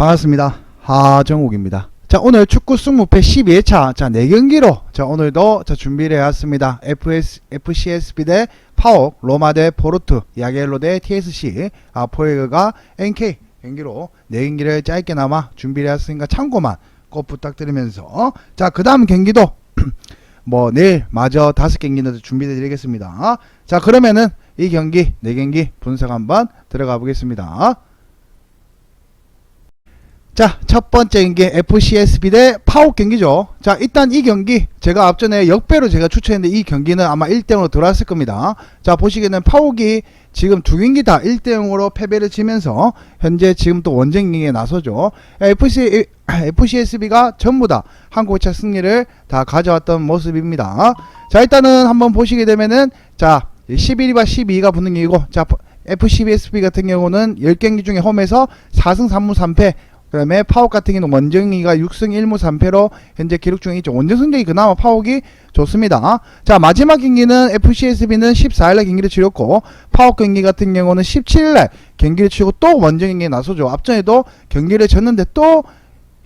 반갑습니다. 하정욱입니다. 자, 오늘 축구 승무패 12회차, 자, 4경기로, 자, 오늘도, 자, 준비를 해왔습니다. FS, FCSB 대 파옥, 로마 대 포르투, 야겔로 대 TSC, 아, 포에그가 NK 경기로 4경기를 짧게나마 준비를 해왔으니까 참고만 꼭 부탁드리면서, 자, 그 다음 경기도, 뭐, 내일 마저 5경기는 준비해 드리겠습니다. 자, 그러면은 이 경기, 4경기 분석 한번 들어가 보겠습니다. 자, 첫 번째 경기 FCSB 대 파옥 경기죠. 자, 일단 이 경기 제가 앞전에 역배로 제가 추천했는데 이 경기는 아마 1대0으로 들어왔을 겁니다. 자, 보시기에는 파옥이 지금 두 경기 다 1대0으로 패배를 치면서 현재 지금 또 원정 경기에 나서죠. FC, FCSB가 전부 다 한국 차 승리를 다 가져왔던 모습입니다. 자, 일단은 한번 보시게 되면은 자, 11과 12가 붙는 경기고 자, FCSB 같은 경우는 10경기 중에 홈에서 4승 3무 3패 그 다음에 파옥 같은 경우는 원정이가 6승 1무 3패로 현재 기록 중이죠. 원정 성적이 그나마 파옥이 좋습니다. 자 마지막 경기는 FCSB는 14일날 경기를 치렀고 파옥 경기 같은 경우는 17일날 경기를 치고 또 원정 경기에 나서죠. 앞전에도 경기를 졌는데 또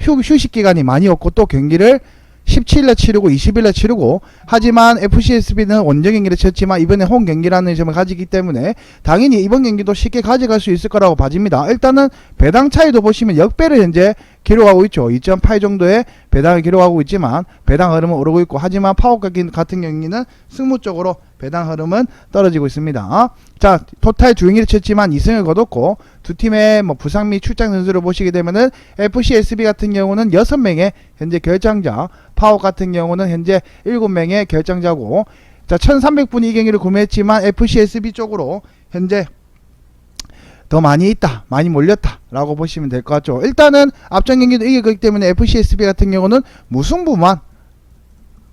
휴, 휴식 기간이 많이 없고 또 경기를 17일에 치르고 20일에 치르고 하지만 FCSB는 원정 경기를 쳤지만 이번에 홈 경기라는 점을 가지기 때문에 당연히 이번 경기도 쉽게 가져갈 수 있을 거라고 봐집니다. 일단은 배당 차이도 보시면 역배를 현재 기록하고 있죠. 2.8 정도의 배당을 기록하고 있지만 배당 흐름은 오르고 있고 하지만 파워 같은 경기는 승무 쪽으로 배당 흐름은 떨어지고 있습니다. 자, 토탈 두 경기를 쳤지만 2승을 거뒀고 두 팀의 뭐 부상 및 출장 선수를 보시게 되면은 FCSB 같은 경우는 6명의 현재 결장자, 파워 같은 경우는 현재 7명의 결장자고 자, 1300분이 이 경기를 구매했지만 FCSB 쪽으로 현재 더 많이 있다, 많이 몰렸다 라고 보시면 될 것 같죠. 일단은 앞전 경기도 이겼기 때문에 FCSB 같은 경우는 무승부만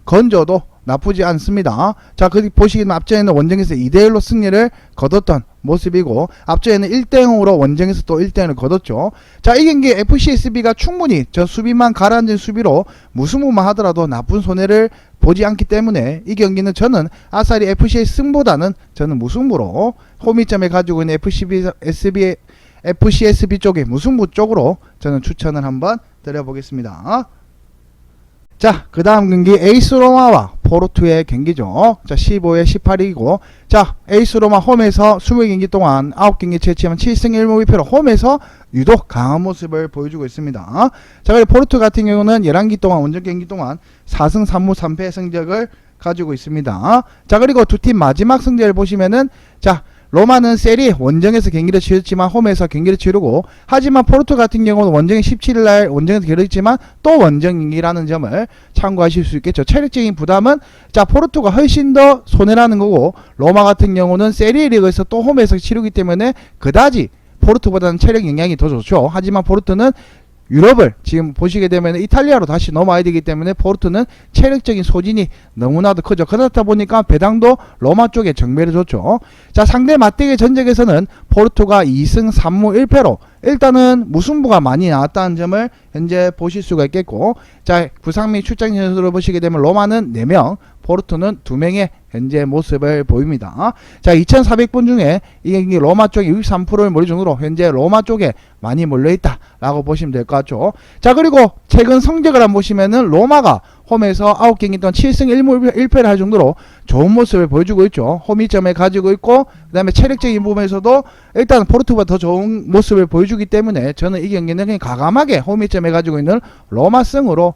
건져도 나쁘지 않습니다. 자, 그 보시기는 앞전에는 원정에서 2대1로 승리를 거뒀던 모습이고 앞전에는 1대0으로 원정에서 또 1대1을 거뒀죠. 자, 이 경기 FCSB가 충분히 저 수비만 가라앉은 수비로 무승부만 하더라도 나쁜 손해를 보지 않기 때문에 이 경기는 저는 아싸리 FC의 승보다는 저는 무승부로 호미점에 가지고 있는 FCB, SB, FCSB 쪽의 무승부 쪽으로 저는 추천을 한번 드려보겠습니다. 자, 그 다음 경기 에이스 로마와 포르투의 경기죠. 자, 15에 18이고, 자, 에이스 로마 홈에서 20경기 동안 9경기 채취하면 7승 1무 2패로 홈에서 유독 강한 모습을 보여주고 있습니다. 자, 그리고 포르투 같은 경우는 11기 동안, 원정 경기 동안 4승 3무 3패 성적을 가지고 있습니다. 자, 그리고 두 팀 마지막 성적을 보시면은, 자, 로마는 세리 원정에서 경기를 치렀지만 홈에서 경기를 치르고 하지만 포르투 같은 경우는 원정에 17일 날 원정에서 경기했지만 또 원정 경기라는 점을 참고하실 수 있겠죠. 체력적인 부담은 자 포르투가 훨씬 더 손해라는 거고 로마 같은 경우는 세리 리그에서 또 홈에서 치르기 때문에 그다지 포르투보다는 체력 영향이 더 좋죠. 하지만 포르투는 유럽을 지금 보시게 되면 이탈리아로 다시 넘어야 되기 때문에 포르투는 체력적인 소진이 너무나도 크죠. 그렇다 보니까 배당도 로마 쪽에 정배를 줬죠. 자, 상대 맞대결 전적에서는 포르투가 2승 3무 1패로 일단은 무승부가 많이 나왔다는 점을 현재 보실 수가 있겠고 자, 부상 및 출장 선수를 보시게 되면 로마는 4명, 포르투는 2명의 현재 모습을 보입니다. 자, 2,400분 중에 이 경기 로마 쪽이 63%를 몰릴 정도로 현재 로마 쪽에 많이 몰려있다 라고 보시면 될 것 같죠. 자, 그리고 최근 성적을 한번 보시면은 로마가 홈에서 9경기 동안 7승 1무 1패를 할 정도로 좋은 모습을 보여주고 있죠. 홈이점을 가지고 있고 그 다음에 체력적인 부분에서도 일단 포르투가 더 좋은 모습을 보여주기 때문에 저는 이 경기는 그냥 가감하게 홈이점에 가지고 있는 로마승으로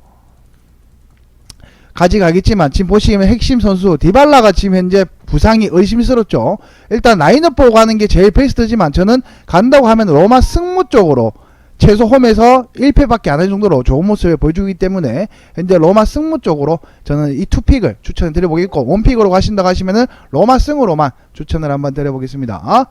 가져가겠지만 지금 보시면 핵심 선수 디발라가 지금 현재 부상이 의심스럽죠. 일단 라인업 보고 가는 게 제일 베스트지만 저는 간다고 하면 로마 승무 쪽으로 최소 홈에서 1패밖에 안 할 정도로 좋은 모습을 보여주기 때문에 현재 로마 승무 쪽으로 저는 이 투픽을 추천을 드려보겠고 원픽으로 가신다고 하시면은 로마 승으로만 추천을 한번 드려보겠습니다.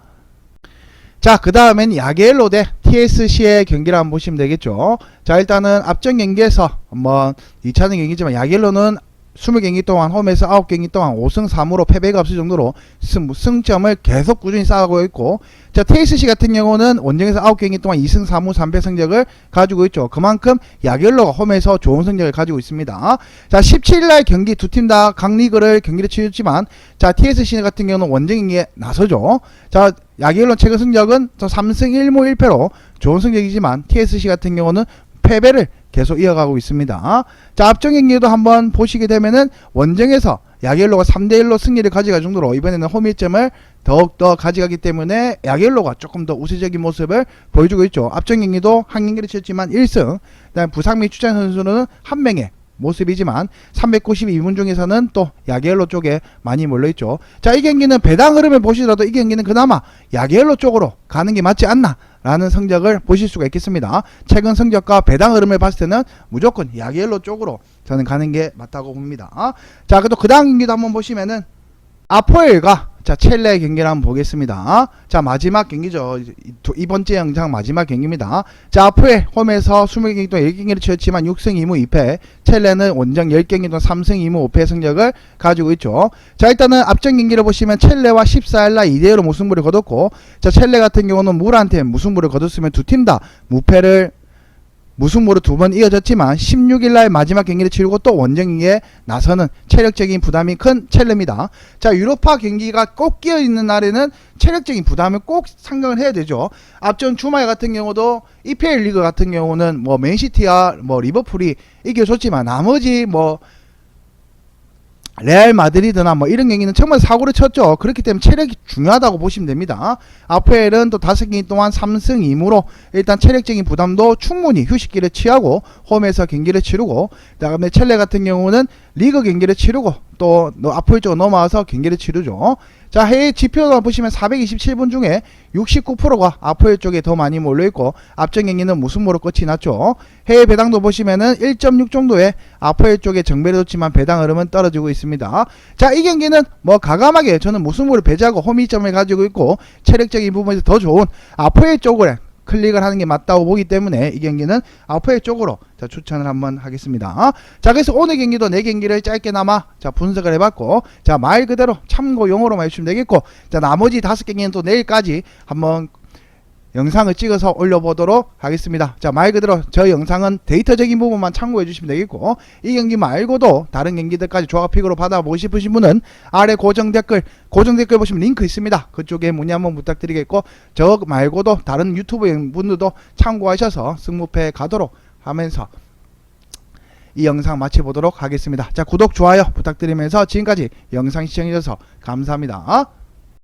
자, 그 다음엔 야겔로 대 TSC의 경기를 한번 보시면 되겠죠. 자, 일단은 앞전 경기에서 한번 2차는 경기지만 야겔로는 20경기 동안 홈에서 9경기 동안 5승 3무로 패배가 없을 정도로 승, 승점을 계속 꾸준히 쌓아가고 있고 자 테이스시 같은 경우는 원정에서 9경기 동안 2승 3무 3패 성적을 가지고 있죠. 그만큼 야겔로가 홈에서 좋은 성적을 가지고 있습니다. 자 17일날 경기 두 팀다 강리그를 경기를 치렀지만 자 TSC 같은 경우는 원정에 나서죠. 자 야겔로 최근 성적은 저 3승 1무 1패로 좋은 성적이지만 TSC 같은 경우는 패배를 계속 이어가고 있습니다. 자, 앞전 경기도 한번 보시게 되면은 원정에서 야겔로가 3대1로 승리를 가져갈 정도로 이번에는 홈일점을 더욱더 가져가기 때문에 야겔로가 조금 더 우세적인 모습을 보여주고 있죠. 앞전 경기도 한 경기를 치렀지만 1승, 그다음 부상미 추천 선수는 한 명의 모습이지만 392분 중에서는 또 야겔로 쪽에 많이 몰려있죠. 자, 이 경기는 배당 흐름을 보시더라도 이 경기는 그나마 야겔로 쪽으로 가는 게 맞지 않나 라는 성적을 보실 수가 있겠습니다. 최근 성적과 배당 흐름을 봤을 때는 무조건 야겔로 쪽으로 저는 가는 게 맞다고 봅니다. 자, 그래도 그 다음 경기도 한번 보시면은 아포엘과 자 첼레 경기를 한번 보겠습니다. 자 마지막 경기죠. 이번째 영상 마지막 경기입니다. 자 아포엘 홈에서 20경기 동안 1경기를 치렀지만 6승 2무 2패 첼레는 원정 10경기 동안 3승 2무 5패 성적을 가지고 있죠. 자 일단은 앞전 경기를 보시면 첼레와 14일날 2대1로 무승부를 거뒀고 자 첼레 같은 경우는 물한테 무승부를 거뒀으면 두 팀 다 무패를 무승부로 두 번 이어졌지만 16일날 마지막 경기를 치르고 또 원정에 나서는 체력적인 부담이 큰 첼레입니다. 자 유로파 경기가 꼭 끼어 있는 날에는 체력적인 부담을 꼭 상정을 해야 되죠. 앞전 주말 같은 경우도 EPL 리그 같은 경우는 뭐 맨시티와 뭐 리버풀이 이겨줬지만 나머지 뭐 레알 마드리드나 뭐 이런 경기는 정말 사고를 쳤죠. 그렇기 때문에 체력이 중요하다고 보시면 됩니다. 아프엘은 또 다섯 경기 동안 3승 2무로 일단 체력적인 부담도 충분히 휴식기를 취하고 홈에서 경기를 치르고 그다음에 첼레 같은 경우는 리그 경기를 치르고 또 아프엘 쪽으로 넘어와서 경기를 치르죠. 자 해외 지표를 보시면 427분 중에 69%가 아프엘 쪽에 더 많이 몰려 있고 앞전 경기는 무승부로 끝이 났죠. 해외 배당도 보시면은 1.6 정도의 아프엘 쪽에 정배를 뒀지만 배당 흐름은 떨어지고 있습니다. 자 이 경기는 뭐 가감하게 저는 무승부를 배제하고 홈이점을 가지고 있고 체력적인 부분에서 더 좋은 아프엘 쪽으로 클릭을 하는 게 맞다고 보기 때문에 이 경기는 아프엘 쪽으로 자, 추천을 한번 하겠습니다. 자 그래서 오늘 경기도 네 경기를 짧게나마 자 분석을 해봤고 자 말 그대로 참고용어로만 해주시면 되겠고 자 나머지 다섯 경기는 또 내일까지 한번 영상을 찍어서 올려보도록 하겠습니다. 자, 말 그대로 저 영상은 데이터적인 부분만 참고해 주시면 되겠고, 이 경기 말고도 다른 경기들까지 조합픽으로 받아보고 싶으신 분은 아래 고정 댓글, 고정 댓글 보시면 링크 있습니다. 그쪽에 문의 한번 부탁드리겠고, 저 말고도 다른 유튜브 분들도 참고하셔서 승무패 가도록 하면서 이 영상 마쳐보도록 하겠습니다. 자, 구독, 좋아요 부탁드리면서 지금까지 영상 시청해주셔서 감사합니다.